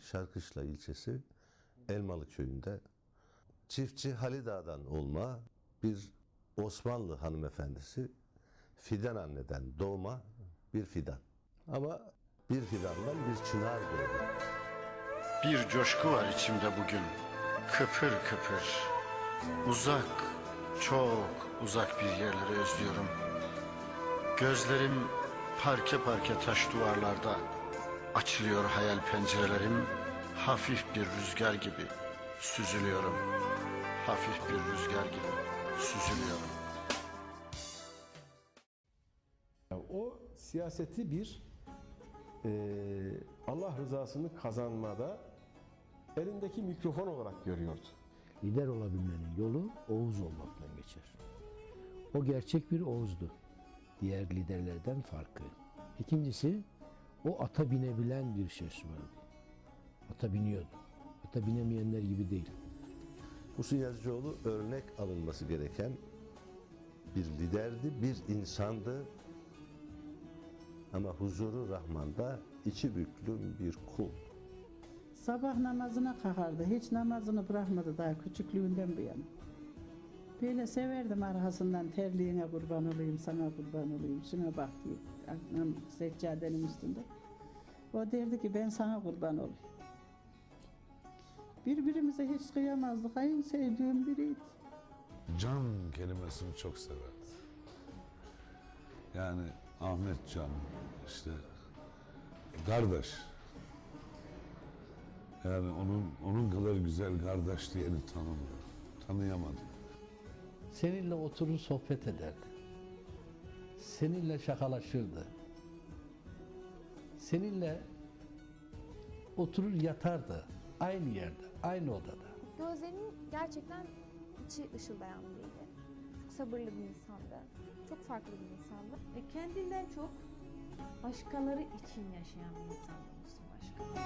Şarkışla ilçesi Elmalı köyünde çiftçi Halidağ'dan olma bir Osmanlı hanımefendisi Fidan anneden doğma bir fidan. Ama bir fidandan bir çınar doğdu. Bir coşku var içimde bugün. Kıpır kıpır. Uzak, çok uzak bir yerleri özlüyorum. Gözlerim parke parke taş duvarlarda. Açılıyor hayal pencerelerim. Hafif bir rüzgar gibi süzülüyorum. Hafif bir rüzgar gibi süzülüyorum. O siyaseti bir eee, Allah rızasını kazanmada elindeki mikrofon olarak görüyordu. Lider olabilmenin yolu Oğuz olmakla geçer. O gerçek bir Oğuz'du. Diğer liderlerden farkı. İkincisi, o ata binebilen bir şaşmandı. Ata biniyordu. Ata binemeyenler gibi değil. Muhsin Yazıcıoğlu örnek alınması gereken bir liderdi, bir insandı. Ama huzuru Rahman'da içi büklüm bir kul. Sabah namazına kalkardı. Hiç namazını bırakmadı daha küçüklüğünden bu yana. Böyle severdim arkasından terliğine kurban olayım, sana kurban olayım, şuna bak diye. Anam seccadenin üstünde. O derdi ki ben sana kurban olayım. Birbirimize hiç kıyamazdık. En sevdiğim biriydi. Can kelimesini çok severdi. Yani Ahmet Can, işte kardeş. Yani onun onun kadar güzel kardeş diyeni tanımıyor. Tanıyamadım. Seninle oturur sohbet ederdi. Seninle şakalaşırdı. Seninle oturur yatardı. Aynı yerde, aynı odada. Gözlerinin gerçekten içi ışıldayan biriydi. Çok sabırlı bir insandı. Çok farklı bir insandı. Ve kendinden çok başkaları için yaşayan bir insan olsun başka.